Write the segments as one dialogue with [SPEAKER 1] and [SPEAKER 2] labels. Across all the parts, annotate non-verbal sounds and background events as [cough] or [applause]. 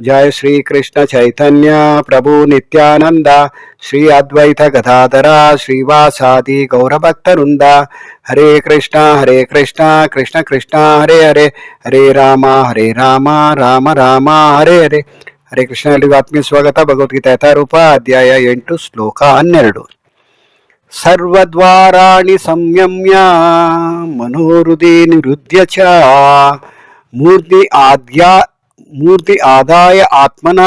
[SPEAKER 1] जय श्री कृष्ण चैतन्य प्रभु नित्यानंद श्री अद्वैत गदाधर श्रीवासादि गौरभक्तवृंद हरे कृष्ण हरे कृष्ण कृष्ण कृष्ण हरे हरे ಹರೇ ರಾಮ ಹರೇ ರಾಮ ರಾಮ ರಾಮ ಹರೇ ಹರೇ ಹರೇ ಕೃಷ್ಣ ಎಲ್ಲಿಗೂ ಆತ್ಮೀಯ ಸ್ವಾಗತ ಭಗವದ್ಗೀತಾ ಯಥಾರೂಪ ಅಧ್ಯಾಯ ಎಂಟು ಶ್ಲೋಕ ಹನ್ನೆರಡು ಸರ್ವದ್ವಾರಾಣಿ ಸಂಯಮ್ಯ ಮನೋಹೃದಿ ನಿರುದ್ಯ ಚ ಮೂರ್ತಿ ಆದ್ಯಾ ಮೂರ್ತಿ ಆದಾಯ ಆತ್ಮನ,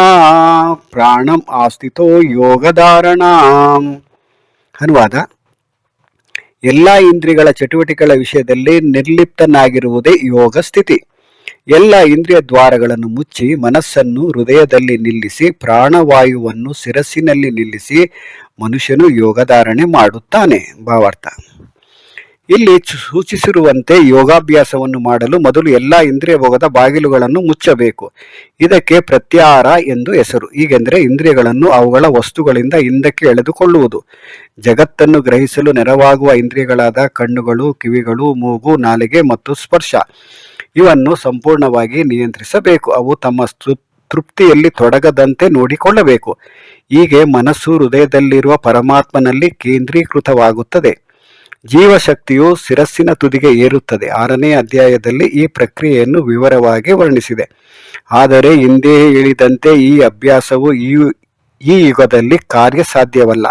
[SPEAKER 1] ಪ್ರಾಣಂ ಆಸ್ಥಿತೋ ಯೋಗಧಾರಣ. ಅನುವಾದ, ಎಲ್ಲ ಇಂದ್ರಿಯಗಳ ಚಟುವಟಿಕೆಗಳ ವಿಷಯದಲ್ಲಿ ನಿರ್ಲಿಪ್ತನಾಗಿರುವುದೇ ಯೋಗ ಸ್ಥಿತಿ ಎಲ್ಲ ಇಂದ್ರಿಯ ದ್ವಾರಗಳನ್ನು ಮುಚ್ಚಿ ಮನಸ್ಸನ್ನು ಹೃದಯದಲ್ಲಿ ನಿಲ್ಲಿಸಿ, ಪ್ರಾಣವಾಯುವನ್ನು ಶಿರಸ್ಸಿನಲ್ಲಿ ನಿಲ್ಲಿಸಿ ಮನುಷ್ಯನು ಯೋಗಧಾರಣೆ ಮಾಡುತ್ತಾನೆ. ಭಾವಾರ್ಥ. ಇಲ್ಲಿ ಸೂಚಿಸಿರುವಂತೆ ಯೋಗಾಭ್ಯಾಸವನ್ನು ಮಾಡಲು ಮೊದಲು ಎಲ್ಲ ಇಂದ್ರಿಯ ಭೋಗದ ಬಾಗಿಲುಗಳನ್ನು ಮುಚ್ಚಬೇಕು. ಇದಕ್ಕೆ ಪ್ರತ್ಯಾಹಾರ ಎಂದು ಹೆಸರು. ಹೀಗೆಂದರೆ ಇಂದ್ರಿಯಗಳನ್ನು ಅವುಗಳ ವಸ್ತುಗಳಿಂದ ಹಿಂದಕ್ಕೆ ಎಳೆದುಕೊಳ್ಳುವುದು. ಜಗತ್ತನ್ನು ಗ್ರಹಿಸಲು ನೆರವಾಗುವ ಇಂದ್ರಿಯಗಳಾದ ಕಣ್ಣುಗಳು, ಕಿವಿಗಳು, ಮೂಗು, ನಾಲಿಗೆ ಮತ್ತು ಸ್ಪರ್ಶ. ಇವನ್ನು ಸಂಪೂರ್ಣವಾಗಿ ನಿಯಂತ್ರಿಸಬೇಕು. ಅವು ತಮ್ಮ ತೃಪ್ತಿಯಲ್ಲಿ ತೊಡಗದಂತೆ ನೋಡಿಕೊಳ್ಳಬೇಕು. ಹೀಗೆ ಮನಸ್ಸು ಹೃದಯದಲ್ಲಿರುವ ಪರಮಾತ್ಮನಲ್ಲಿ ಕೇಂದ್ರೀಕೃತವಾಗುತ್ತದೆ. ಜೀವಶಕ್ತಿಯು ಶಿರಸ್ಸಿನ ತುದಿಗೆ ಏರುತ್ತದೆ. ಆರನೇ ಅಧ್ಯಾಯದಲ್ಲಿ ಈ ಪ್ರಕ್ರಿಯೆಯನ್ನು ವಿವರವಾಗಿ ವರ್ಣಿಸಿದೆ. ಆದರೆ ಹಿಂದೆ ಹೇಳಿದಂತೆ ಈ ಅಭ್ಯಾಸವು ಈ ಈ ಯುಗದಲ್ಲಿ ಕಾರ್ಯಸಾಧ್ಯವಲ್ಲ.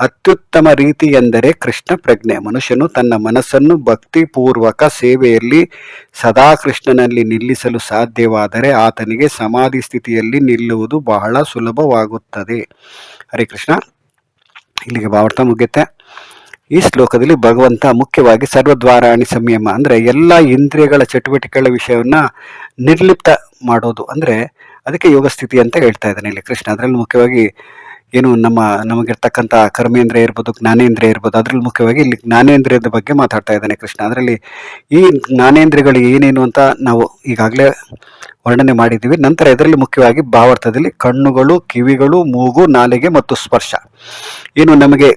[SPEAKER 1] ಅತ್ಯುತ್ತಮ ರೀತಿ ಎಂದರೆ ಕೃಷ್ಣ ಪ್ರಜ್ಞೆ. ಮನುಷ್ಯನು ತನ್ನ ಮನಸ್ಸನ್ನು ಭಕ್ತಿಪೂರ್ವಕ ಸೇವೆಯಲ್ಲಿ ಸದಾ ಕೃಷ್ಣನಲ್ಲಿ ನಿಲ್ಲಿಸಲು ಸಾಧ್ಯವಾದರೆ ಆತನಿಗೆ ಸಮಾಧಿ ಸ್ಥಿತಿಯಲ್ಲಿ ನಿಲ್ಲುವುದು ಬಹಳ ಸುಲಭವಾಗುತ್ತದೆ. ಹರೇ ಕೃಷ್ಣ. ಇಲ್ಲಿಗೆ ಭಾವಾರ್ಥ ಮುಗಿಯುತ್ತೆ. ಈ ಶ್ಲೋಕದಲ್ಲಿ ಭಗವಂತ ಮುಖ್ಯವಾಗಿ ಸರ್ವದ್ವಾರಾಣಿ ಸಂಯಮ ಅಂದರೆ ಎಲ್ಲ ಇಂದ್ರಿಯಗಳ ಚಟುವಟಿಕೆಗಳ ವಿಷಯವನ್ನ ನಿರ್ಲಿಪ್ತ ಮಾಡೋದು ಅಂದರೆ ಅದಕ್ಕೆ ಯೋಗ ಸ್ಥಿತಿ ಅಂತ ಹೇಳ್ತಾ ಇದ್ದಾನೆ ಇಲ್ಲಿ ಕೃಷ್ಣ. ಅದರಲ್ಲಿ ಮುಖ್ಯವಾಗಿ ಏನು ನಮ್ಮ ನಮಗಿರ್ತಕ್ಕಂಥ ಕರ್ಮೇಂದ್ರಿಯ ಇರ್ಬೋದು, ಜ್ಞಾನೇಂದ್ರಿಯ ಇರ್ಬೋದು, ಅದರಲ್ಲಿ ಮುಖ್ಯವಾಗಿ ಇಲ್ಲಿ ಜ್ಞಾನೇಂದ್ರಿಯದ ಬಗ್ಗೆ ಮಾತಾಡ್ತಾ ಇದ್ದಾನೆ ಕೃಷ್ಣ. ಅದರಲ್ಲಿ ಈ ಜ್ಞಾನೇಂದ್ರಿಯಗಳು ಏನೇನು ಅಂತ ನಾವು ಈಗಾಗಲೇ ವರ್ಣನೆ ಮಾಡಿದ್ದೀವಿ. ನಂತರ ಇದರಲ್ಲಿ ಮುಖ್ಯವಾಗಿ ಭಾವಾರ್ಥದಲ್ಲಿ ಕಣ್ಣುಗಳು, ಕಿವಿಗಳು, ಮೂಗು, ನಾಲಿಗೆ ಮತ್ತು ಸ್ಪರ್ಶ. ಏನು ನಮಗೆ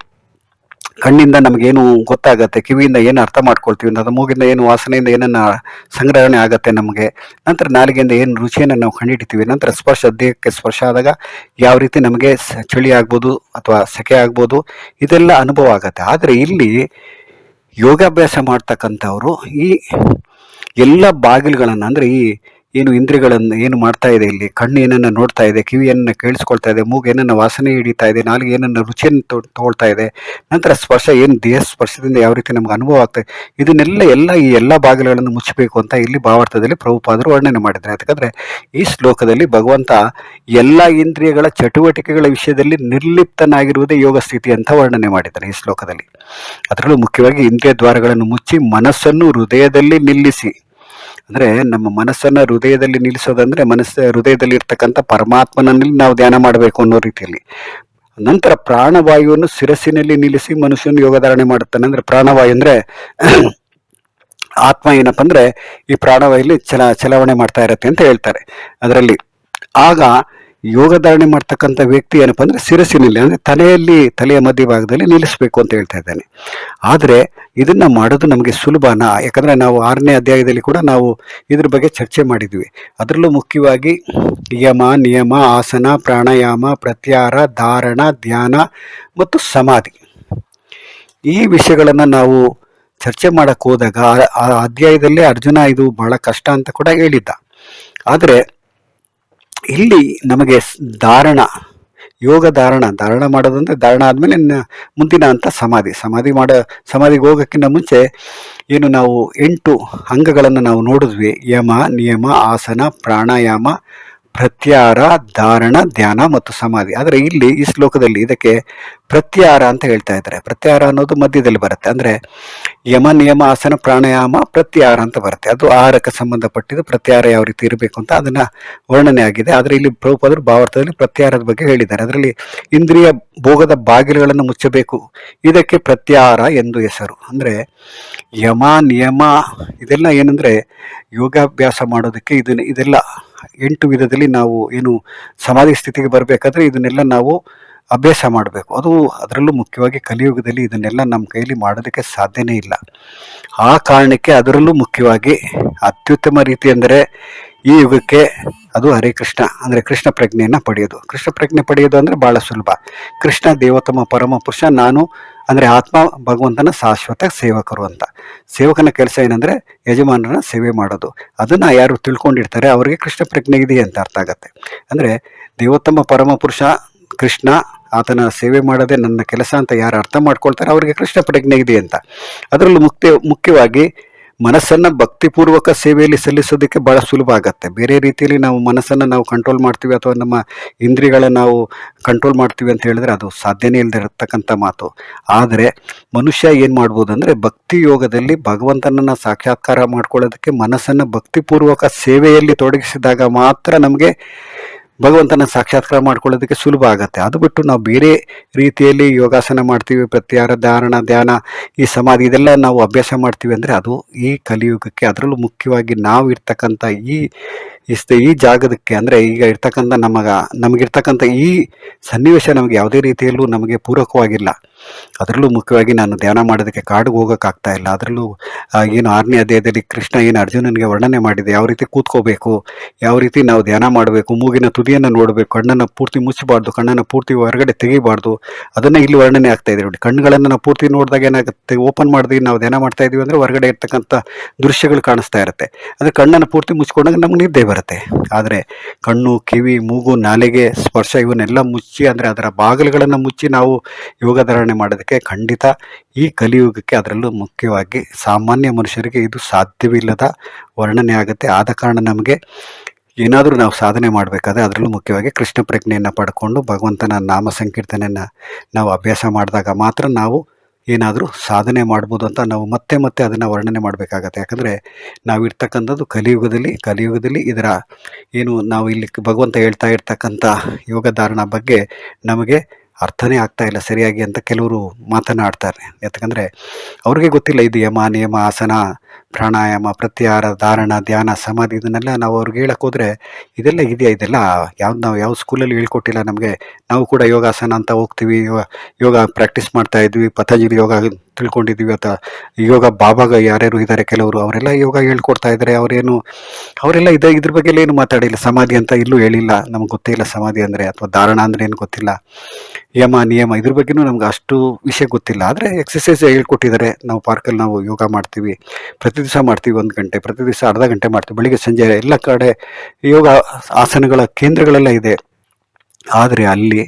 [SPEAKER 1] ಕಣ್ಣಿಂದ ನಮಗೇನು ಗೊತ್ತಾಗತ್ತೆ, ಕಿವಿಯಿಂದ ಏನು ಅರ್ಥ ಮಾಡ್ಕೊಳ್ತೀವಿ ಅದು ಮೂಗಿಂದ ಏನು ವಾಸನೆಯಿಂದ ಏನನ್ನ ಸಂಗ್ರಹಣೆ ಆಗುತ್ತೆ ನಮಗೆ, ನಂತರ ನಾಲಿಗೆಯಿಂದ ಏನು ರುಚಿಯನ್ನು ನಾವು ಕಂಡುಹಿಡಿತೀವಿ ನಂತರ ಸ್ಪರ್ಶ, ದೇಹಕ್ಕೆ ಸ್ಪರ್ಶ ಆದಾಗ ಯಾವ ರೀತಿ ನಮಗೆ ಚಳಿ ಆಗ್ಬೋದು ಅಥವಾ ಸೆಕೆ ಆಗ್ಬೋದು, ಇದೆಲ್ಲ ಅನುಭವ ಆಗುತ್ತೆ. ಆದರೆ ಇಲ್ಲಿ ಯೋಗಾಭ್ಯಾಸ ಮಾಡ್ತಕ್ಕಂಥವರು ಈ ಎಲ್ಲ ಬಾಗಿಲುಗಳನ್ನು, ಅಂದರೆ ಈ ಏನು ಇಂದ್ರಿಗಳನ್ನು ಏನು ಮಾಡ್ತಾ ಇದೆ ಇಲ್ಲಿ? ಕಣ್ಣು ಏನನ್ನ ನೋಡ್ತಾ ಇದೆ ಕಿವಿಯನ್ನು ಕೇಳಿಸ್ಕೊಳ್ತಾ ಇದೆ, ಮೂಗು ಏನನ್ನ ವಾಸನೆ ಹಿಡಿತಾ ಇದೆ, ನಾಲಿಗೆ ಏನನ್ನ ರುಚಿಯನ್ನು ತಗೊಳ್ತಾ ಇದೆ. ನಂತರ ಸ್ಪರ್ಶ ಏನು ದೇಹ ಸ್ಪರ್ಶದಿಂದ ಯಾವ ರೀತಿ ನಮ್ಗೆ ಅನುಭವ ಆಗ್ತದೆ ಇದನ್ನೆಲ್ಲ ಎಲ್ಲ ಈ ಎಲ್ಲ ಬಾಗಿಲುಗಳನ್ನು ಮುಚ್ಚಬೇಕು ಅಂತ ಇಲ್ಲಿ ಭಾವಾರ್ಥದಲ್ಲಿ ಪ್ರಭುಪಾದರು ವರ್ಣನೆ ಮಾಡಿದ್ದಾರೆ. ಯಾಕಂದ್ರೆ ಈ ಶ್ಲೋಕದಲ್ಲಿ ಭಗವಂತ ಎಲ್ಲ ಇಂದ್ರಿಯಗಳ ಚಟುವಟಿಕೆಗಳ ವಿಷಯದಲ್ಲಿ ನಿರ್ಲಿಪ್ತನಾಗಿರುವುದೇ ಯೋಗ ಸ್ಥಿತಿ ಅಂತ ವರ್ಣನೆ ಮಾಡಿದ್ದಾರೆ ಈ ಶ್ಲೋಕದಲ್ಲಿ. ಅದರಲ್ಲೂ ಮುಖ್ಯವಾಗಿ ಇಂದ್ರಿಯ ದ್ವಾರಗಳನ್ನು ಮುಚ್ಚಿ ಮನಸ್ಸನ್ನು ಹೃದಯದಲ್ಲಿ ನಿಲ್ಲಿಸಿ. ಅಂದ್ರೆ ನಮ್ಮ ಮನಸ್ಸನ್ನ ಹೃದಯದಲ್ಲಿ ನಿಲ್ಲಿಸೋದಂದರೆ ಮನಸ್ಸು ಹೃದಯದಲ್ಲಿ ಇರ್ತಕ್ಕಂಥ ಪರಮಾತ್ಮನಲ್ಲಿ ನಾವು ಧ್ಯಾನ ಮಾಡಬೇಕು ಅನ್ನೋ ರೀತಿಯಲ್ಲಿ. ನಂತರ ಪ್ರಾಣವಾಯುವನ್ನು ಶಿರಸ್ಸಿನಲ್ಲಿ ನಿಲ್ಲಿಸಿ ಮನುಷ್ಯನ ಯೋಗಧಾರಣೆ ಮಾಡುತ್ತಾನೆ. ಅಂದ್ರೆ ಪ್ರಾಣವಾಯು ಅಂದ್ರೆ [clears throat] ಆತ್ಮ ಏನಪ್ಪ ಅಂದರೆ ಈ ಪ್ರಾಣವಾಯಲ್ಲಿ ಚಲ, ಚಲಾವಣೆ ಮಾಡ್ತಾ ಇರತ್ತೆ ಅಂತ ಹೇಳ್ತಾರೆ. ಅದರಲ್ಲಿ ಆಗ ಯೋಗಧಾರಣೆ ಮಾಡ್ತಕ್ಕಂಥ ವ್ಯಕ್ತಿ ಏನಪ್ಪ ಅಂದ್ರೆ ಶಿರಸ್ಸಿನಲ್ಲಿ ಅಂದ್ರೆ ತಲೆಯಲ್ಲಿ, ತಲೆಯ ಮಧ್ಯಭಾಗದಲ್ಲಿ ನಿಲ್ಲಿಸಬೇಕು ಅಂತ ಹೇಳ್ತಾ ಇದ್ದಾನೆ. ಆದರೆ ಇದನ್ನ ಮಾಡೋದು ನಮಗೆ ಸುಲಭನಾ? ಯಾಕಂದ್ರೆ ನಾವು ಆರನೇ ಅಧ್ಯಾಯದಲ್ಲಿ ಕೂಡ ನಾವು ಇದ್ರ ಬಗ್ಗೆ ಚರ್ಚೆ ಮಾಡಿದ್ವಿ. ಅದರಲ್ಲೂ ಮುಖ್ಯವಾಗಿ ಯಮ, ನಿಯಮ, ಆಸನ, ಪ್ರಾಣಾಯಾಮ ಪ್ರತ್ಯಾರ ಧಾರಣ, ಧ್ಯಾನ ಮತ್ತು ಸಮಾಧಿ. ಈ ವಿಷಯಗಳನ್ನು ನಾವು ಚರ್ಚೆ ಮಾಡಕ್ ಹೋದಾಗ ಆ- ಅಧ್ಯಾಯದಲ್ಲಿ ಅರ್ಜುನ ಇದು ಬಹಳ ಕಷ್ಟ ಅಂತ ಕೂಡ ಹೇಳಿದ್ದ. ಆದರೆ ಇಲ್ಲಿ ನಮಗೆ ಧಾರಣ ಯೋಗ ಧಾರಣ ಧಾರಣ ಮಾಡೋದಂದ್ರೆ ಧಾರಣ ಆದಮೇಲೆ ಮುಂದಿನ ಅಂತ ಸಮಾಧಿ. ಸಮಾಧಿ ಮಾಡೋ, ಸಮಾಧಿಗೆ ಹೋಗೋಕ್ಕಿಂತ ಮುಂಚೆ ಏನು ನಾವು ಎಂಟು ಅಂಗಗಳನ್ನು ನಾವು ನೋಡಿದ್ವಿ. ಯಮ, ನಿಯಮ, ಆಸನ, ಪ್ರಾಣಾಯಾಮ ಪ್ರತ್ಯಾಹಾರ, ಧಾರಣ, ಧ್ಯಾನ ಮತ್ತು ಸಮಾಧಿ. ಆದರೆ ಇಲ್ಲಿ ಈ ಶ್ಲೋಕದಲ್ಲಿ ಇದಕ್ಕೆ ಪ್ರತ್ಯಾರ ಅಂತ ಹೇಳ್ತಾ ಇದ್ದಾರೆ. ಪ್ರತ್ಯಾರ ಅನ್ನೋದು ಮಧ್ಯದಲ್ಲಿ ಬರುತ್ತೆ. ಅಂದರೆ ಯಮ, ನಿಯಮ, ಆಸನ, ಪ್ರಾಣಾಯಾಮ ಪ್ರತ್ಯಾರ ಅಂತ ಬರುತ್ತೆ. ಅದು ಆಹಾರಕ್ಕೆ ಸಂಬಂಧಪಟ್ಟಿದ್ದು ಪ್ರತ್ಯಾರ ಯಾವ ರೀತಿ ಇರಬೇಕು ಅಂತ ಅದನ್ನ ವರ್ಣನೆ ಆಗಿದೆ. ಆದರೆ ಇಲ್ಲಿ ಪ್ರಭುಪಾದರು ಭಾವಾರ್ಥದಲ್ಲಿ ಪ್ರತ್ಯಾರದ ಬಗ್ಗೆ ಹೇಳಿದ್ದಾರೆ. ಅದರಲ್ಲಿ ಇಂದ್ರಿಯ ಭೋಗದ ಬಾಗಿಲುಗಳನ್ನು ಮುಚ್ಚಬೇಕು. ಇದಕ್ಕೆ ಪ್ರತ್ಯಾರ ಎಂದು ಹೆಸರು. ಅಂದರೆ ಯಮ, ನಿಯಮ, ಇದೆಲ್ಲ ಏನಂದ್ರೆ ಯೋಗಾಭ್ಯಾಸ ಮಾಡೋದಕ್ಕೆ ಇದನ್ನ, ಇದೆಲ್ಲ ಎಂಟು ವಿಧದಲ್ಲಿ ನಾವು ಏನು ಸಮಾಧಿ ಸ್ಥಿತಿಗೆ ಬರಬೇಕಾದ್ರೆ ಇದನ್ನೆಲ್ಲ ನಾವು ಅಭ್ಯಾಸ ಮಾಡಬೇಕು. ಅದು ಅದರಲ್ಲೂ ಮುಖ್ಯವಾಗಿ ಕಲಿಯುಗದಲ್ಲಿ ಇದನ್ನೆಲ್ಲ ನಮ್ಮ ಕೈಯಲ್ಲಿ ಮಾಡೋದಕ್ಕೆ ಸಾಧ್ಯನೇ ಇಲ್ಲ. ಆ ಕಾರಣಕ್ಕೆ ಅದರಲ್ಲೂ ಮುಖ್ಯವಾಗಿ ಅತ್ಯುತ್ತಮ ರೀತಿ ಅಂದರೆ ಈ ಯುಗಕ್ಕೆ ಅದು ಹರೇ ಕೃಷ್ಣ, ಅಂದರೆ ಕೃಷ್ಣ ಪ್ರಜ್ಞೆಯನ್ನು ಪಡೆಯೋದು. ಕೃಷ್ಣ ಪ್ರಜ್ಞೆ ಪಡೆಯೋದು ಅಂದರೆ ಭಾಳ ಸುಲಭ. ಕೃಷ್ಣ ದೇವತಮ ಪರಮ ಪುರುಷ, ನಾನು ಅಂದರೆ ಆತ್ಮ ಭಗವಂತನ ಶಾಶ್ವತ ಸೇವಕರು ಅಂತ. ಸೇವಕನ ಕೆಲಸ ಏನಂದರೆ ಯಜಮಾನರನ್ನ ಸೇವೆ ಮಾಡೋದು. ಅದನ್ನು ಯಾರು ತಿಳ್ಕೊಂಡಿರ್ತಾರೆ ಅವರಿಗೆ ಕೃಷ್ಣ ಪ್ರಜ್ಞೆ ಇದೆ ಅಂತ ಅರ್ಥ ಆಗತ್ತೆ. ಅಂದರೆ ದೇವೋತ್ತಮ ಪರಮಪುರುಷ ಕೃಷ್ಣ ಆತನ ಸೇವೆ ಮಾಡೋದೇ ನನ್ನ ಕೆಲಸ ಅಂತ ಯಾರು ಅರ್ಥ ಮಾಡ್ಕೊಳ್ತಾರೆ ಅವರಿಗೆ ಕೃಷ್ಣ ಪ್ರಜ್ಞೆ ಇದೆ ಅಂತ. ಅದರಲ್ಲೂ ಮುಖ್ಯ ಮುಖ್ಯವಾಗಿ ಮನಸ್ಸನ್ನ ಭಕ್ತಿಪೂರ್ವಕ ಸೇವೆಯಲ್ಲಿ ಸಲ್ಲಿಸೋದಕ್ಕೆ ಬಹಳ ಸುಲಭ ಆಗುತ್ತೆ. ಬೇರೆ ರೀತಿಯಲ್ಲಿ ನಾವು ಮನಸ್ಸನ್ನು ನಾವು ಕಂಟ್ರೋಲ್ ಮಾಡ್ತೀವಿ ಅಥವಾ ನಮ್ಮ ಇಂದ್ರಿಯಗಳನ್ನ ನಾವು ಕಂಟ್ರೋಲ್ ಮಾಡ್ತೀವಿ ಅಂತ ಹೇಳಿದ್ರೆ ಅದು ಸಾಧ್ಯನೇ ಇಲ್ಲದೆ ಇರತಕ್ಕಂಥ ಮಾತು. ಆದರೆ ಮನುಷ್ಯ ಏನು ಮಾಡ್ಬೋದು ಅಂದರೆ ಭಕ್ತಿ ಯೋಗದಲ್ಲಿ ಭಗವಂತನನ್ನು ಸಾಕ್ಷಾತ್ಕಾರ ಮಾಡ್ಕೊಳ್ಳೋದಕ್ಕೆ ಮನಸ್ಸನ್ನು ಭಕ್ತಿಪೂರ್ವಕ ಸೇವೆಯಲ್ಲಿ ತೊಡಗಿಸಿದಾಗ ಮಾತ್ರ ನಮಗೆ ಭಗವಂತನ ಸಾಕ್ಷಾತ್ಕಾರ ಮಾಡ್ಕೊಳ್ಳೋದಕ್ಕೆ ಸುಲಭ ಆಗುತ್ತೆ. ಅದು ಬಿಟ್ಟು ನಾವು ಬೇರೆ ರೀತಿಯಲ್ಲಿ ಯೋಗಾಸನ ಮಾಡ್ತೀವಿ, ಪ್ರತ್ಯಾಹಾರ, ಧಾರಣ, ಧ್ಯಾನ, ಈ ಸಮಾಧಿ ಇದೆಲ್ಲ ನಾವು ಅಭ್ಯಾಸ ಮಾಡ್ತೀವಿ ಅಂದರೆ ಅದು ಈ ಕಲಿಯುಗಕ್ಕೆ ಅದರಲ್ಲೂ ಮುಖ್ಯವಾಗಿ ನಾವು ಇರ್ತಕ್ಕಂಥ ಈ ಇಷ್ಟ ಈ ಜಾಗದಕ್ಕೆ ಅಂದರೆ ಈಗ ಇರ್ತಕ್ಕಂಥ ನಮಗ, ನಮಗಿರ್ತಕ್ಕಂಥ ಈ ಸನ್ನಿವೇಶ ನಮಗೆ ಯಾವುದೇ ರೀತಿಯಲ್ಲೂ ನಮಗೆ ಪೂರಕವಾಗಿಲ್ಲ. ಅದರಲ್ಲೂ ಮುಖ್ಯವಾಗಿ ನಾನು ಧ್ಯಾನ ಮಾಡೋದಕ್ಕೆ ಕಾಡಿಗೆ ಹೋಗೋಕ್ಕಾಗ್ತಾ ಇಲ್ಲ. ಅದರಲ್ಲೂ ಏನು ಆರನೇ ಅಧ್ಯಾಯದಲ್ಲಿ ಕೃಷ್ಣ ಏನು ಅರ್ಜುನನಿಗೆ ವರ್ಣನೆ ಮಾಡಿದೆ, ಯಾವ ರೀತಿ ಕೂತ್ಕೋಬೇಕು, ಯಾವ ರೀತಿ ನಾವು ಧ್ಯಾನ ಮಾಡಬೇಕು, ಮೂಗಿನ ತುದಿಯನ್ನು ನೋಡಬೇಕು, ಕಣ್ಣನ್ನು ಪೂರ್ತಿ ಮುಚ್ಚಬಾರ್ದು, ಕಣ್ಣನ್ನು ಪೂರ್ತಿ ಹೊರಗಡೆ ತೆಗಿಬಾರ್ದು, ಅದನ್ನು ಇಲ್ಲಿ ವರ್ಣನೆ ಆಗ್ತಾ ಇದೆ ನೋಡಿ. ಕಣ್ಣುಗಳನ್ನು ನಾವು ಪೂರ್ತಿ ನೋಡಿದಾಗ ಏನಾಗುತ್ತೆ, ಓಪನ್ ಮಾಡಿದ್ವಿ ನಾವು ಧ್ಯಾನ ಮಾಡ್ತಾ ಇದೀವಿ ಅಂದರೆ ಹೊರಗಡೆ ಇರ್ತಕ್ಕಂಥ ದೃಶ್ಯಗಳು ಕಾಣಿಸ್ತಾ ಇರುತ್ತೆ. ಅಂದರೆ ಕಣ್ಣನ್ನು ಪೂರ್ತಿ ಮುಚ್ಕೊಂಡಾಗ ನಮ್ಗೆ ನಿದ್ದೆ ಬರುತ್ತೆ. ಆದರೆ ಕಣ್ಣು, ಕಿವಿ, ಮೂಗು, ನಾಲಿಗೆ, ಸ್ಪರ್ಶ ಇವನ್ನೆಲ್ಲ ಮುಚ್ಚಿ ಅಂದರೆ ಅದರ ಬಾಗಿಲುಗಳನ್ನು ಮುಚ್ಚಿ ನಾವು ಯೋಗ ಧಾರಣೆ ಮಾಡೋದಕ್ಕೆ ಖಂಡಿತ ಈ ಕಲಿಯುಗಕ್ಕೆ ಅದರಲ್ಲೂ ಮುಖ್ಯವಾಗಿ ಸಾಮಾನ್ಯ ಮನುಷ್ಯರಿಗೆ ಇದು ಸಾಧ್ಯವಿಲ್ಲದ ವರ್ಣನೆ ಆಗುತ್ತೆ. ಆದ ಕಾರಣ ನಮಗೆ ಏನಾದರೂ ನಾವು ಸಾಧನೆ ಮಾಡಬೇಕಾದ್ರೆ ಅದರಲ್ಲೂ ಮುಖ್ಯವಾಗಿ ಕೃಷ್ಣ ಪ್ರಜ್ಞೆಯನ್ನು ಪಡ್ಕೊಂಡು ಭಗವಂತನ ನಾಮ ಸಂಕೀರ್ತನೆಯನ್ನು ನಾವು ಅಭ್ಯಾಸ ಮಾಡಿದಾಗ ಮಾತ್ರ ನಾವು ಏನಾದರೂ ಸಾಧನೆ ಮಾಡ್ಬೋದು ಅಂತ ನಾವು ಮತ್ತೆ ಮತ್ತೆ ಅದನ್ನು ವರ್ಣನೆ ಮಾಡಬೇಕಾಗತ್ತೆ. ಯಾಕಂದರೆ ನಾವು ಇರ್ತಕ್ಕಂಥದ್ದು ಕಲಿಯುಗದಲ್ಲಿ ಕಲಿಯುಗದಲ್ಲಿ ಇದರ ಏನು ನಾವು ಇಲ್ಲಿ ಭಗವಂತ ಹೇಳ್ತಾ ಇರ್ತಕ್ಕಂಥ ಯೋಗ ಧಾರಣ ಬಗ್ಗೆ ನಮಗೆ ಅರ್ಥನೇ ಆಗ್ತಾ ಇಲ್ಲ ಸರಿಯಾಗಿ ಅಂತ ಕೆಲವರು ಮಾತನಾಡ್ತಾರೆ. ಯಾಕಂದರೆ ಅವ್ರಿಗೆ ಗೊತ್ತಿಲ್ಲ, ಇದು ಯಮ, ನಿಯಮ, ಆಸನ ಪ್ರಾಣಾಯಾಮ, ಪ್ರತ್ಯಾಹಾರ, ಧಾರಣ, ಧ್ಯಾನ, ಸಮಾಧಿ ಇದನ್ನೆಲ್ಲ ನಾವು ಅವ್ರಿಗೆ ಹೇಳಕ್ಕೆ ಹೋದರೆ ಇದೆಲ್ಲ ಇದೆಯಾ ಇದೆಲ್ಲ? ಯಾವ್ದು ನಾವು ಯಾವ ಸ್ಕೂಲಲ್ಲಿ ಹೇಳ್ಕೊಟ್ಟಿಲ್ಲ ನಮಗೆ. ನಾವು ಕೂಡ ಯೋಗಾಸನ ಅಂತ ಹೋಗ್ತೀವಿ ಯೋಗ ಪ್ರಾಕ್ಟೀಸ್ ಮಾಡ್ತಾ ಇದ್ವಿ ಪತಂಜಲಿ ಯೋಗ ತಿಳ್ಕೊಂಡಿದ್ವಿ ಅಥವಾ ಯೋಗ ಬಾಬಾಗ ಯಾರ್ಯಾರು ಇದ್ದಾರೆ ಕೆಲವರು, ಅವರೆಲ್ಲ ಯೋಗ ಹೇಳ್ಕೊಡ್ತಾ ಇದ್ದಾರೆ ಅವರೇನು, ಅವರೆಲ್ಲ ಇದೆ ಇದ್ರ ಬಗ್ಗೆ ಏನು ಮಾತಾಡಿಲ್ಲ. ಸಮಾಧಿ ಅಂತ ಇಲ್ಲೂ ಹೇಳಿಲ್ಲ. ನಮ್ಗೆ ಗೊತ್ತೇ ಇಲ್ಲ ಸಮಾಧಿ ಅಂದರೆ ಅಥವಾ ಧಾರಣ ಅಂದರೆ ಏನು ಗೊತ್ತಿಲ್ಲ. ಯಮ, ನಿಯಮ ಇದ್ರ ಬಗ್ಗೆನೂ ನಮ್ಗೆ ಅಷ್ಟು ವಿಷಯ ಗೊತ್ತಿಲ್ಲ. ಆದರೆ ಎಕ್ಸಸೈಸ್ ಹೇಳ್ಕೊಟ್ಟಿದ್ದಾರೆ ನಾವು ಪಾರ್ಕಲ್ಲಿ ನಾವು ಯೋಗ ಮಾಡ್ತೀವಿ. ಪ್ರತಿ ದಿವಸ ಮಾಡ್ತೀವಿ ಒಂದು ಗಂಟೆ, ಪ್ರತಿ ದಿವಸ ಅರ್ಧ ಗಂಟೆ ಮಾಡ್ತೀವಿ. ಬೆಳಿಗ್ಗೆ ಸಂಜೆ ಎಲ್ಲ ಕಡೆ ಯೋಗ ಆಸನಗಳ ಕೇಂದ್ರಗಳೆಲ್ಲ ಇದೆ. ಆದರೆ ಅಲ್ಲಿ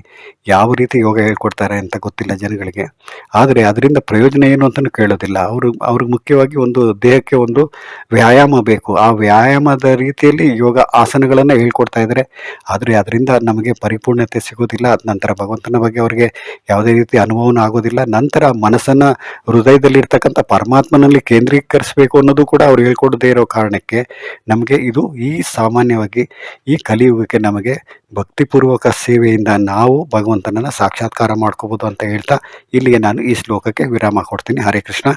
[SPEAKER 1] ಯಾವ ರೀತಿ ಯೋಗ ಹೇಳ್ಕೊಡ್ತಾರೆ ಅಂತ ಗೊತ್ತಿಲ್ಲ ಜನಗಳಿಗೆ. ಆದರೆ ಅದರಿಂದ ಪ್ರಯೋಜನ ಏನು ಅಂತಲೂ ಕೇಳೋದಿಲ್ಲ. ಅವರು, ಅವ್ರಿಗೆ ಮುಖ್ಯವಾಗಿ ಒಂದು ದೇಹಕ್ಕೆ ಒಂದು ವ್ಯಾಯಾಮ ಬೇಕು. ಆ ವ್ಯಾಯಾಮದ ರೀತಿಯಲ್ಲಿ ಯೋಗ ಆಸನಗಳನ್ನು ಹೇಳ್ಕೊಡ್ತಾ ಇದ್ದಾರೆ ಆದರೆ ಅದರಿಂದ ನಮಗೆ ಪರಿಪೂರ್ಣತೆ ಸಿಗೋದಿಲ್ಲ. ಅದ ನಂತರ ಭಗವಂತನ ಬಗ್ಗೆ ಅವರಿಗೆ ಯಾವುದೇ ರೀತಿ ಅನುಭವನೂ ಆಗೋದಿಲ್ಲ. ನಂತರ ಮನಸ್ಸನ್ನು ಹೃದಯದಲ್ಲಿರ್ತಕ್ಕಂಥ ಪರಮಾತ್ಮನಲ್ಲಿ ಕೇಂದ್ರೀಕರಿಸಬೇಕು ಅನ್ನೋದು ಕೂಡ ಅವ್ರು ಹೇಳ್ಕೊಡದೇ ಇರೋ ಕಾರಣಕ್ಕೆ ನಮಗೆ ಇದು ಈ ಸಾಮಾನ್ಯವಾಗಿ ಈ ಕಲಿಯುಗಕ್ಕೆ ನಮಗೆ ಭಕ್ತಿಪೂರ್ವಕ ಸೇವೆಯಿಂದ ನಾವು ಭಗವಂತನನ್ನು ಸಾಕ್ಷಾತ್ಕಾರ ಮಾಡ್ಕೋಬೋದು ಅಂತ ಹೇಳ್ತಾ ಇಲ್ಲಿಗೆ ನಾನು ಈ ಶ್ಲೋಕಕ್ಕೆ ವಿರಾಮ ಕೊಡ್ತೀನಿ. ಹರೇ ಕೃಷ್ಣ.